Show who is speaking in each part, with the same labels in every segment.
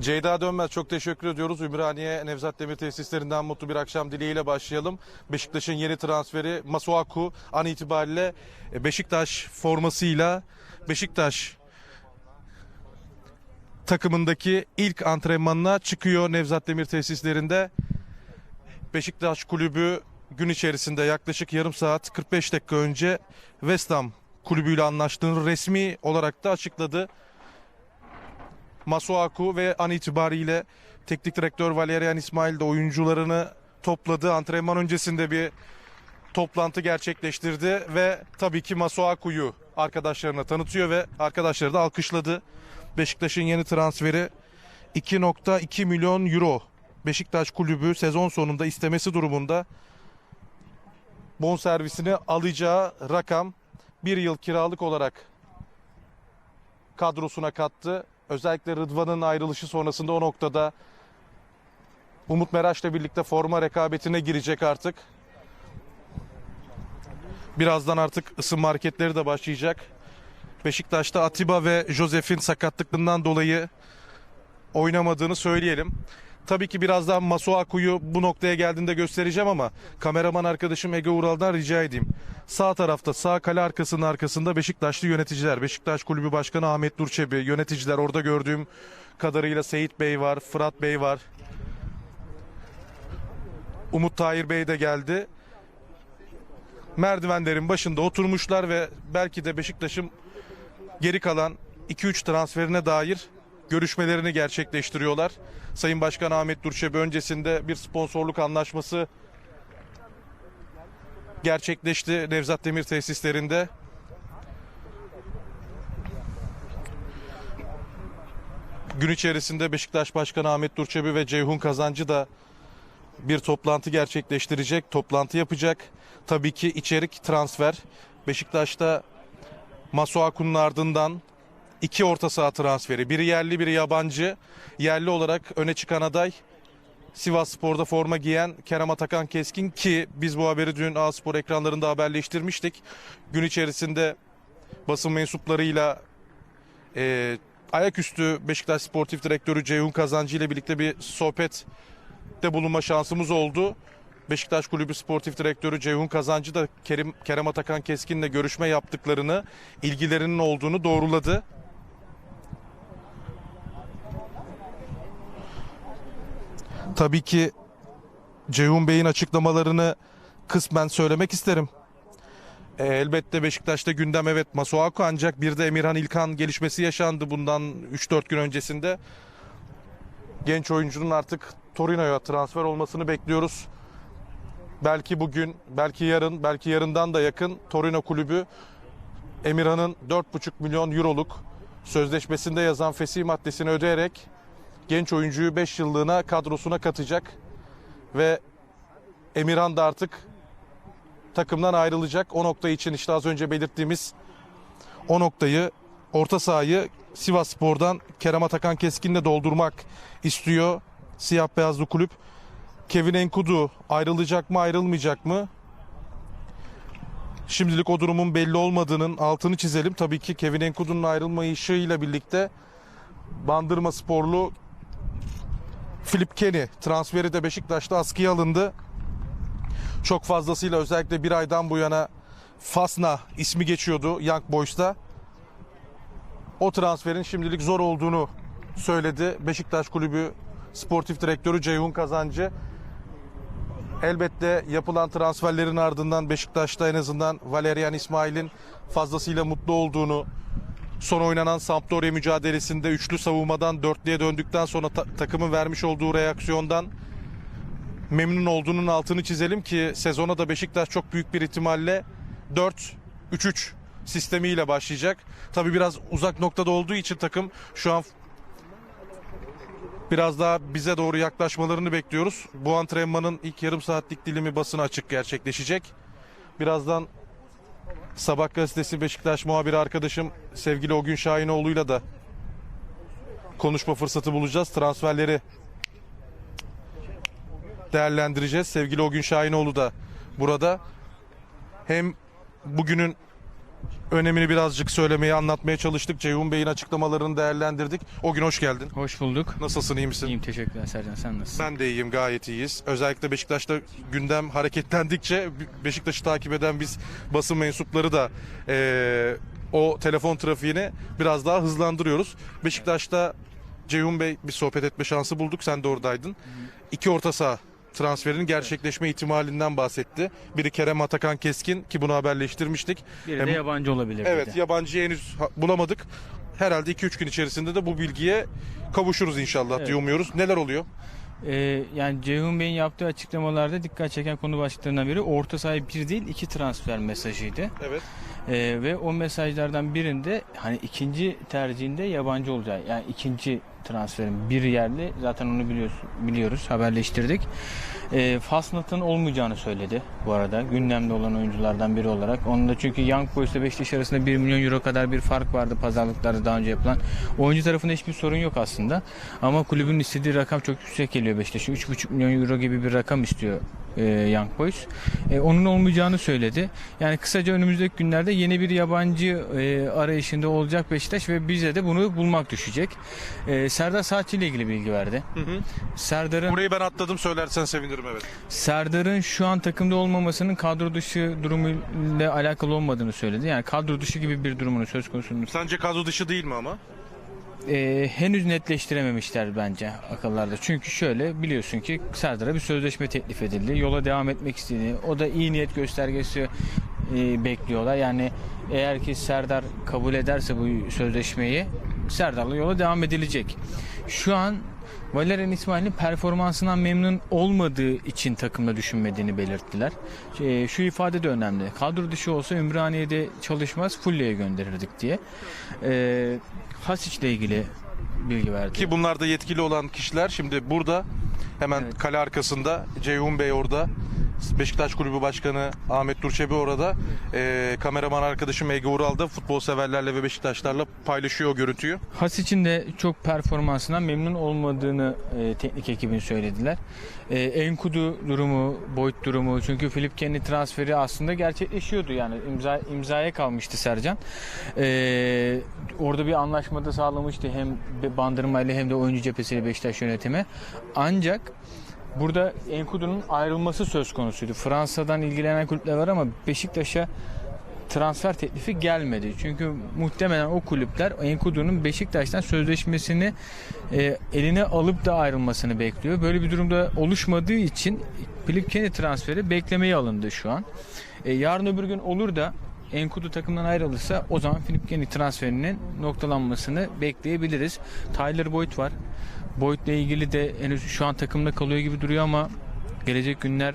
Speaker 1: Ceyda Dönmez çok teşekkür ediyoruz. Ümraniye Nevzat Demir tesislerinden mutlu bir akşam dileğiyle başlayalım. Beşiktaş'ın yeni transferi Masuaku an itibariyle Beşiktaş formasıyla Beşiktaş takımındaki ilk antrenmanına çıkıyor Nevzat Demir tesislerinde. Beşiktaş kulübü gün içerisinde yaklaşık yarım saat 45 dakika önce West Ham kulübüyle anlaştığını resmi olarak da açıkladı. Masuaku ve an itibariyle teknik direktör Valerian İsmail de oyuncularını topladı. Antrenman öncesinde bir toplantı gerçekleştirdi ve tabii ki Masuaku'yu arkadaşlarına tanıtıyor ve arkadaşları da alkışladı. Beşiktaş'ın yeni transferi 2.2 milyon euro. Beşiktaş kulübü sezon sonunda istemesi durumunda bonservisini alacağı rakam bir yıl kiralık olarak kadrosuna kattı. Özellikle Rıdvan'ın ayrılışı sonrasında o noktada Umut Meraş'la birlikte forma rekabetine girecek artık. Birazdan artık ısınma hareketleri de başlayacak. Beşiktaş'ta Atiba ve Josef'in sakatlıklarından dolayı oynamadığını söyleyelim. Tabii ki birazdan Masuaku'yu bu noktaya geldiğinde göstereceğim ama kameraman arkadaşım Ege Ural'dan rica edeyim. Sağ tarafta sağ kale arkasının arkasında Beşiktaşlı yöneticiler. Beşiktaş Kulübü Başkanı Ahmet Durçebi, yöneticiler orada gördüğüm kadarıyla Seyit Bey var, Fırat Bey var. Umut Tahir Bey de geldi. Merdivenlerin başında oturmuşlar ve belki de Beşiktaş'ın geri kalan 2-3 transferine dair görüşmelerini gerçekleştiriyorlar. Sayın Başkan Ahmet Durçebi öncesinde bir sponsorluk anlaşması gerçekleşti Nevzat Demir tesislerinde. Gün içerisinde Beşiktaş Başkanı Ahmet Durçebi ve Ceyhun Kazancı da bir toplantı gerçekleştirecek, toplantı yapacak. Tabii ki içerik transfer. Beşiktaş'ta Masuaku'nun ardından iki orta saha transferi. Biri yerli, biri yabancı. Yerli olarak öne çıkan aday Sivas Spor'da forma giyen Kerem Atakan Keskin ki biz bu haberi dün A Spor ekranlarında haberleştirmiştik. Gün içerisinde basın mensuplarıyla e, ayaküstü Beşiktaş Sportif Direktörü Ceyhun Kazancı ile birlikte bir sohbet de bulunma şansımız oldu. Beşiktaş Kulübü Sportif Direktörü Ceyhun Kazancı da Kerim, Kerem Atakan Keskin'le görüşme yaptıklarını, ilgilerinin olduğunu doğruladı. Tabii ki Ceyhun Bey'in açıklamalarını kısmen söylemek isterim. E, elbette Beşiktaş'ta gündem evet Masuaku ancak bir de Emirhan İlkan gelişmesi yaşandı bundan 3-4 gün öncesinde. Genç oyuncunun artık Torino'ya transfer olmasını bekliyoruz. Belki bugün, belki yarın, belki yarından da yakın Torino kulübü Emirhan'ın 4,5 milyon euroluk sözleşmesinde yazan fesih maddesini ödeyerek genç oyuncuyu 5 yıllığına kadrosuna katacak ve Emirhan da artık takımdan ayrılacak. O nokta için işte az önce belirttiğimiz o noktayı orta sahayı Sivas Spor'dan Kerem Atakan Keskin'le doldurmak istiyor siyah beyazlı kulüp. Kevin Enkudu ayrılacak mı ayrılmayacak mı? Şimdilik o durumun belli olmadığının altını çizelim. Tabii ki Kevin Enkudu'nun ayrılmayışıyla birlikte Bandırma Sporlu Filip Kenny transferi de Beşiktaş'ta askıya alındı. Çok fazlasıyla özellikle bir aydan bu yana Fasna ismi geçiyordu Young Boys'ta. O transferin şimdilik zor olduğunu söyledi. Beşiktaş Kulübü Sportif Direktörü Ceyhun Kazancı. Elbette yapılan transferlerin ardından Beşiktaş'ta en azından Valerian İsmail'in fazlasıyla mutlu olduğunu, son oynanan Sampdoria mücadelesinde üçlü savunmadan dörtlüye döndükten sonra ta- takımın vermiş olduğu reaksiyondan memnun olduğunun altını çizelim ki sezona da Beşiktaş çok büyük bir ihtimalle 4-3-3 sistemiyle başlayacak. Tabi biraz uzak noktada olduğu için takım şu an biraz daha bize doğru yaklaşmalarını bekliyoruz. Bu antrenmanın ilk yarım saatlik dilimi basına açık gerçekleşecek. Birazdan Sabah gazetesi Beşiktaş muhabiri arkadaşım sevgili Ogün Şahinoğlu'yla da konuşma fırsatı bulacağız. Transferleri değerlendireceğiz. Sevgili Ogün Şahinoğlu da burada. Hem bugünün önemini birazcık söylemeye, anlatmaya çalıştık. Ceyhun Bey'in açıklamalarını değerlendirdik. O gün hoş geldin.
Speaker 2: Hoş bulduk.
Speaker 1: Nasılsın, iyi misin?
Speaker 2: İyiyim teşekkürler Sercan sen nasılsın?
Speaker 1: Ben de iyiyim, gayet iyiyiz. Özellikle Beşiktaş'ta gündem hareketlendikçe Beşiktaş'ı takip eden biz basın mensupları da eee, o telefon trafiğini biraz daha hızlandırıyoruz. Beşiktaş'ta Ceyhun Bey bir sohbet etme şansı bulduk. Sen de oradaydın. İki orta saha transferinin gerçekleşme ihtimalinden bahsetti. Biri Kerem Atakan Keskin ki bunu haberleştirmiştik.
Speaker 2: Biri
Speaker 1: Hem-
Speaker 2: de yabancı olabilir
Speaker 1: Evet
Speaker 2: dedi.
Speaker 1: yabancıyı henüz ha- bulamadık. Herhalde 2-3 gün içerisinde de bu bilgiye kavuşuruz inşallah
Speaker 2: Evet.
Speaker 1: diye umuyoruz. Neler oluyor?
Speaker 2: Ee, yani Ceyhun Bey'in yaptığı açıklamalarda dikkat çeken konu başlıklarından biri orta sahaya bir değil iki transfer mesajıydı.
Speaker 1: Evet.
Speaker 2: Ee, ve o mesajlardan birinde hani ikinci tercihinde yabancı olacağı yani ikinci transferin bir yerli zaten onu biliyoruz, biliyoruz haberleştirdik. Ee, Fasnat'ın olmayacağını söyledi bu arada gündemde olan oyunculardan biri olarak. Onun da çünkü Young Boys ile Beşiktaş arasında 1 milyon euro kadar bir fark vardı pazarlıklarda daha önce yapılan. Oyuncu tarafında hiçbir sorun yok aslında. Ama kulübün istediği rakam çok yüksek geliyor Beşiktaş'a. 3,5 milyon euro gibi bir rakam istiyor e, Young Boys. E, onun olmayacağını söyledi. Yani kısaca önümüzdeki günlerde yeni bir yabancı e, arayışında olacak Beşiktaş ve bize de bunu bulmak düşecek. E, Serdar Saatçi ile ilgili bilgi verdi. Serdar'ın
Speaker 1: Burayı ben atladım söylersen sevinirim evet.
Speaker 2: Serdar'ın şu an takımda olmamasının kadro dışı durumuyla alakalı olmadığını söyledi. Yani kadro dışı gibi bir durumunun söz konusu
Speaker 1: Sence kadro dışı değil mi ama?
Speaker 2: E, henüz netleştirememişler bence akıllarda. Çünkü şöyle biliyorsun ki Serdar'a bir sözleşme teklif edildi. Yola devam etmek istediğini, o da iyi niyet göstergesi e, bekliyorlar. Yani eğer ki Serdar kabul ederse bu sözleşmeyi Serdar'la yola devam edilecek. Şu an Valerian İsmail'in performansından memnun olmadığı için takımda düşünmediğini belirttiler. E, şu ifade de önemli. Kadro dışı olsa Ümraniye'de çalışmaz, Fulya'ya gönderirdik diye. E, Hasic ile ilgili bilgi verdi.
Speaker 1: Ki bunlar da yetkili olan kişiler şimdi burada hemen
Speaker 2: Evet.
Speaker 1: kale arkasında Ceyhun Bey orada. Beşiktaş Kulübü Başkanı Ahmet Durçebi orada. Ee, kameraman arkadaşım Ege Ural da futbol severlerle ve Beşiktaşlarla paylaşıyor o görüntüyü.
Speaker 2: Hasic'in de çok performansından memnun olmadığını e, teknik ekibin söylediler. E, Enkudu durumu, boyut durumu çünkü Filip Kenny transferi aslında gerçekleşiyordu yani imza imzaya kalmıştı Sercan. E, orada bir anlaşmada sağlamıştı hem Bandırma ile hem de oyuncu cephesiyle Beşiktaş yönetimi. Ancak Burada Enkudu'nun ayrılması söz konusuydu. Fransa'dan ilgilenen kulüpler var ama Beşiktaş'a transfer teklifi gelmedi. Çünkü muhtemelen o kulüpler Enkudu'nun Beşiktaş'tan sözleşmesini e, eline alıp da ayrılmasını bekliyor. Böyle bir durumda oluşmadığı için Philip Kenny transferi beklemeye alındı şu an. E, yarın öbür gün olur da Enkudu takımdan ayrılırsa o zaman Philip Kenny transferinin noktalanmasını bekleyebiliriz. Tyler Boyd var. Boyd'la ilgili de henüz şu an takımda kalıyor gibi duruyor ama gelecek günler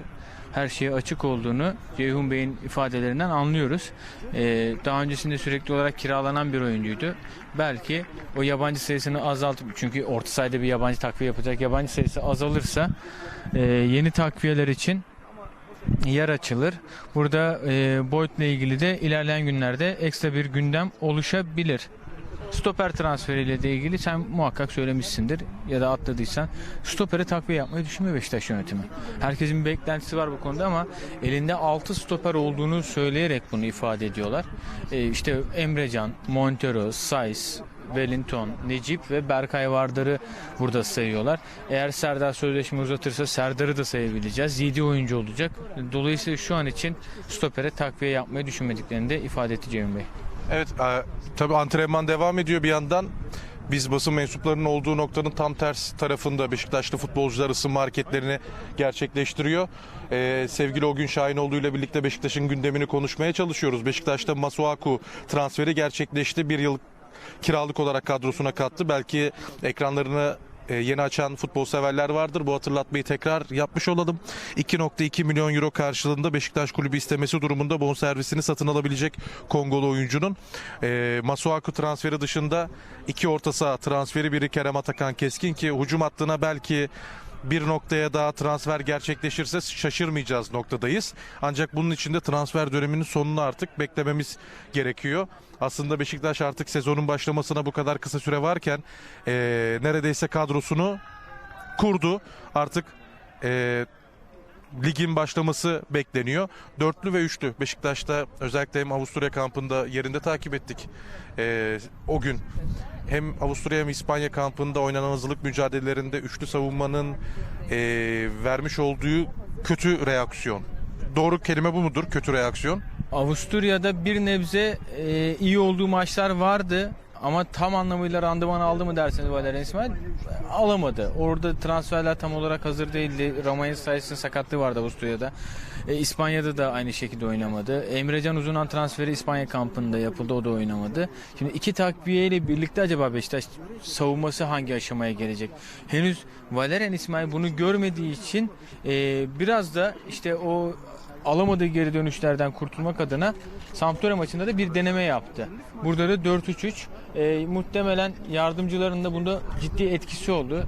Speaker 2: her şeye açık olduğunu Ceyhun Bey'in ifadelerinden anlıyoruz. Ee, daha öncesinde sürekli olarak kiralanan bir oyuncuydu. Belki o yabancı sayısını azaltıp çünkü orta sahada bir yabancı takviye yapacak yabancı sayısı azalırsa e, yeni takviyeler için yer açılır. Burada e, Boyd'la ilgili de ilerleyen günlerde ekstra bir gündem oluşabilir. Stoper transferiyle de ilgili sen muhakkak söylemişsindir ya da atladıysan stopere takviye yapmayı düşünmüyor Beşiktaş yönetimi. Herkesin bir beklentisi var bu konuda ama elinde 6 stoper olduğunu söyleyerek bunu ifade ediyorlar. Ee, işte Emrecan, Montero, Saiz, Wellington, Necip ve Berkay Vardar'ı burada sayıyorlar. Eğer Serdar sözleşme uzatırsa Serdar'ı da sayabileceğiz. 7 oyuncu olacak. Dolayısıyla şu an için stopere takviye yapmayı düşünmediklerini de ifade etti Cemil Bey.
Speaker 1: Evet e, tabii antrenman devam ediyor bir yandan. Biz basın mensuplarının olduğu noktanın tam ters tarafında Beşiktaşlı futbolcular ısınma hareketlerini gerçekleştiriyor. Ee, sevgili Ogün Şahinoğlu ile birlikte Beşiktaş'ın gündemini konuşmaya çalışıyoruz. Beşiktaş'ta Masuaku transferi gerçekleşti. Bir yıl kiralık olarak kadrosuna kattı. Belki ekranlarını e, yeni açan futbol severler vardır. Bu hatırlatmayı tekrar yapmış olalım. 2.2 milyon euro karşılığında Beşiktaş kulübü istemesi durumunda bonservisini satın alabilecek Kongolu oyuncunun. E, Masuaku transferi dışında iki orta saha transferi biri Kerem Atakan Keskin ki hücum hattına belki bir noktaya daha transfer gerçekleşirse şaşırmayacağız noktadayız. Ancak bunun için de transfer döneminin sonunu artık beklememiz gerekiyor. Aslında Beşiktaş artık sezonun başlamasına bu kadar kısa süre varken eee, neredeyse kadrosunu kurdu. Artık eee, ligin başlaması bekleniyor. Dörtlü ve üçlü Beşiktaş'ta özellikle hem Avusturya kampında yerinde takip ettik ee, o gün. Hem Avusturya hem İspanya kampında oynanan hazırlık mücadelelerinde üçlü savunmanın ee, vermiş olduğu kötü reaksiyon. Doğru kelime bu mudur? Kötü reaksiyon.
Speaker 2: Avusturya'da bir nebze e, iyi olduğu maçlar vardı ama tam anlamıyla randıman aldı mı derseniz Valerian İsmail alamadı. Orada transferler tam olarak hazır değildi. Romain sayesinde sakatlığı vardı Avusturya'da. E, İspanya'da da aynı şekilde oynamadı. Emrecan Uzunan transferi İspanya kampında yapıldı. O da oynamadı. Şimdi iki takviyeyle birlikte acaba Beşiktaş savunması hangi aşamaya gelecek? Henüz Valerian İsmail bunu görmediği için e, biraz da işte o alamadığı geri dönüşlerden kurtulmak adına Sampdoria maçında da bir deneme yaptı. Burada da 4-3-3. E, muhtemelen yardımcıların da bunda ciddi etkisi oldu.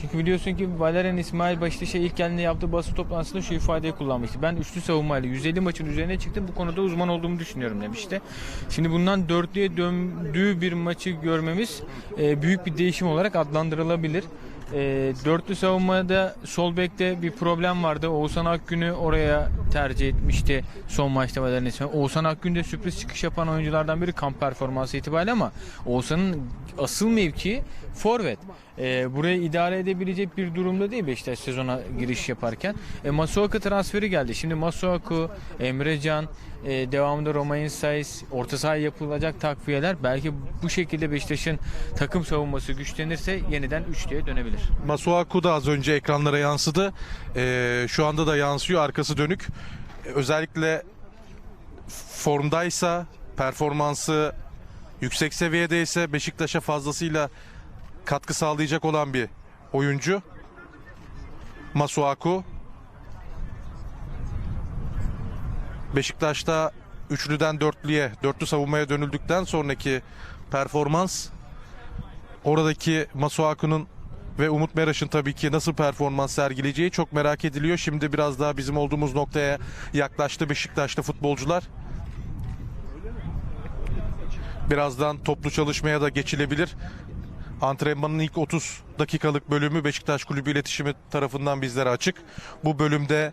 Speaker 2: Çünkü biliyorsun ki Valerian İsmail Beşiktaş'a ilk geldiğinde yaptığı basın toplantısında şu ifadeyi kullanmıştı. Ben üçlü savunmayla 150 maçın üzerine çıktım. Bu konuda uzman olduğumu düşünüyorum demişti. Şimdi bundan dörtlüye döndüğü bir maçı görmemiz e, büyük bir değişim olarak adlandırılabilir. E, dörtlü savunmada sol bekte bir problem vardı. Oğuzhan Akgün'ü oraya tercih etmişti son maçta Valerian İsmail. Oğuzhan Akgün de sürpriz çıkış yapan oyunculardan biri kamp performansı itibariyle ama Oğuzhan'ın asıl mevki forvet. E, burayı idare edebilecek bir durumda değil Beşiktaş sezona giriş yaparken. E, Masuaku transferi geldi. Şimdi Masuaku, Emrecan, e, devamında Romain Saiz, orta sahaya yapılacak takviyeler belki bu şekilde Beşiktaş'ın takım savunması güçlenirse yeniden üçlüye dönebilir.
Speaker 1: Masuaku da az önce ekranlara yansıdı. Ee, şu anda da yansıyor arkası dönük. Özellikle formdaysa, performansı yüksek seviyedeyse Beşiktaş'a fazlasıyla katkı sağlayacak olan bir oyuncu. Masuaku. Beşiktaş'ta üçlüden dörtlüye, dörtlü savunmaya dönüldükten sonraki performans oradaki Masuaku'nun ve Umut Meraş'ın tabii ki nasıl performans sergileyeceği çok merak ediliyor. Şimdi biraz daha bizim olduğumuz noktaya yaklaştı Beşiktaş'ta futbolcular. Birazdan toplu çalışmaya da geçilebilir. Antrenmanın ilk 30 dakikalık bölümü Beşiktaş Kulübü iletişimi tarafından bizlere açık. Bu bölümde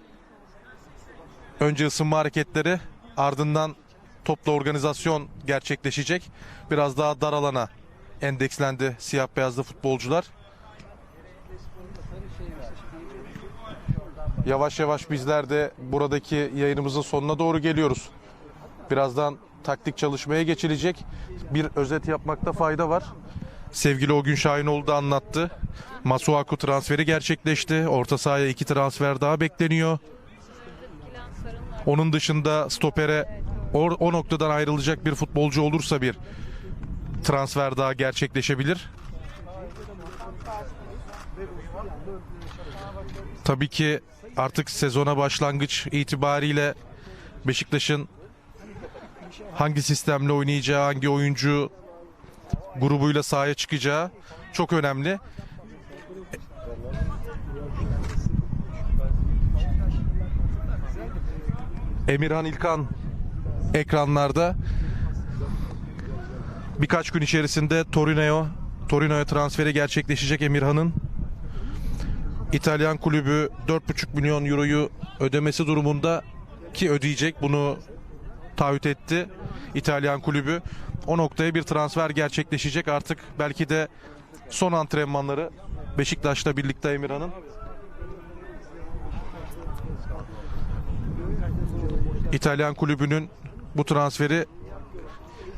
Speaker 1: önce ısınma hareketleri ardından toplu organizasyon gerçekleşecek. Biraz daha dar alana endekslendi siyah beyazlı futbolcular. Yavaş yavaş bizler de buradaki yayınımızın sonuna doğru geliyoruz. Birazdan taktik çalışmaya geçilecek. Bir özet yapmakta fayda var. Sevgili o gün Şahinoğlu da anlattı. Masuaku transferi gerçekleşti. Orta sahaya iki transfer daha bekleniyor. Onun dışında stopere o, o noktadan ayrılacak bir futbolcu olursa bir transfer daha gerçekleşebilir. Tabii ki artık sezona başlangıç itibariyle Beşiktaş'ın hangi sistemle oynayacağı, hangi oyuncu grubuyla sahaya çıkacağı çok önemli. Emirhan İlkan ekranlarda birkaç gün içerisinde Torino'ya Torino'ya transferi gerçekleşecek Emirhan'ın. İtalyan kulübü 4,5 milyon euroyu ödemesi durumunda ki ödeyecek bunu taahhüt etti İtalyan kulübü. O noktaya bir transfer gerçekleşecek artık belki de son antrenmanları Beşiktaş'la birlikte Emirhan'ın. İtalyan kulübünün bu transferi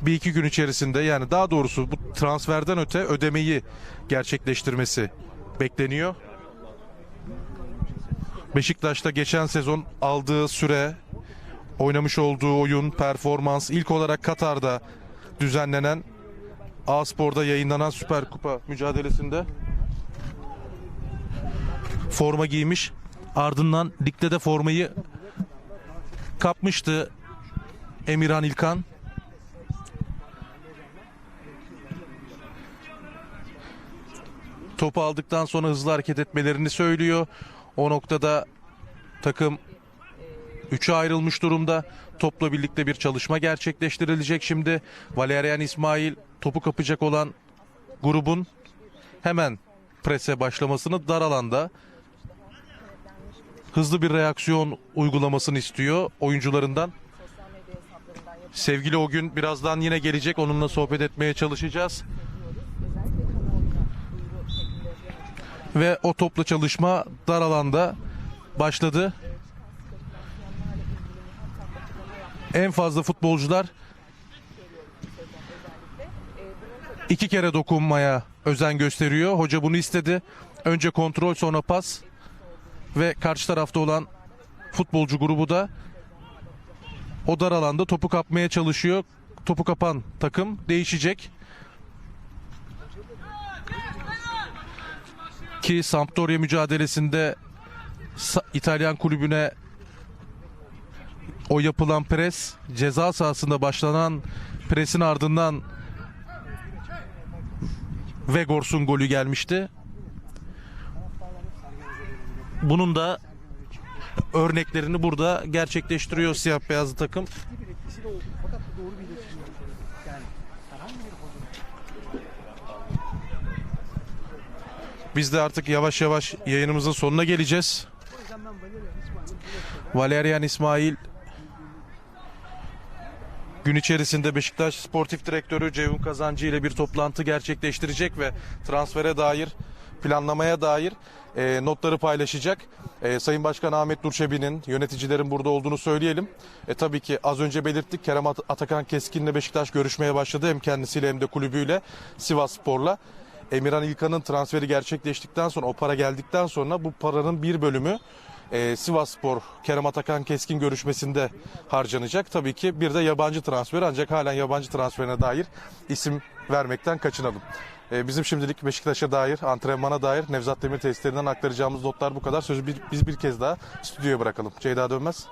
Speaker 1: bir iki gün içerisinde yani daha doğrusu bu transferden öte ödemeyi gerçekleştirmesi bekleniyor. Beşiktaş'ta geçen sezon aldığı süre, oynamış olduğu oyun, performans ilk olarak Katar'da düzenlenen A Spor'da yayınlanan Süper Kupa mücadelesinde forma giymiş. Ardından ligde de formayı kapmıştı Emirhan İlkan. Topu aldıktan sonra hızlı hareket etmelerini söylüyor. O noktada takım 3'e ayrılmış durumda. Topla birlikte bir çalışma gerçekleştirilecek şimdi. Valerian İsmail topu kapacak olan grubun hemen prese başlamasını dar alanda hızlı bir reaksiyon uygulamasını istiyor oyuncularından. Sevgili o gün birazdan yine gelecek. Onunla sohbet etmeye çalışacağız. Ve o topla çalışma dar alanda başladı. En fazla futbolcular iki kere dokunmaya özen gösteriyor. Hoca bunu istedi. Önce kontrol sonra pas ve karşı tarafta olan futbolcu grubu da o dar alanda topu kapmaya çalışıyor. Topu kapan takım değişecek. Ki Sampdoria mücadelesinde İtalyan kulübüne o yapılan pres ceza sahasında başlanan presin ardından Vegors'un golü gelmişti. Bunun da örneklerini burada gerçekleştiriyor siyah beyazlı takım. Biz de artık yavaş yavaş yayınımızın sonuna geleceğiz. Valerian İsmail gün içerisinde Beşiktaş Sportif Direktörü Ceyhun Kazancı ile bir toplantı gerçekleştirecek ve transfere dair planlamaya dair e, notları paylaşacak. E, Sayın Başkan Ahmet Nurçebi'nin yöneticilerin burada olduğunu söyleyelim. E, tabii ki az önce belirttik Kerem At- Atakan Keskin'le Beşiktaş görüşmeye başladı hem kendisiyle hem de kulübüyle Sivas Spor'la. Emirhan İlkan'ın transferi gerçekleştikten sonra o para geldikten sonra bu paranın bir bölümü e, Sivas Spor Kerem Atakan Keskin görüşmesinde harcanacak. Tabii ki bir de yabancı transfer ancak halen yabancı transferine dair isim vermekten kaçınalım. E, bizim şimdilik Beşiktaş'a dair, antrenmana dair Nevzat Demir tesislerinden aktaracağımız notlar bu kadar. Sözü bir- biz bir kez daha stüdyoya bırakalım. Ceyda Dönmez.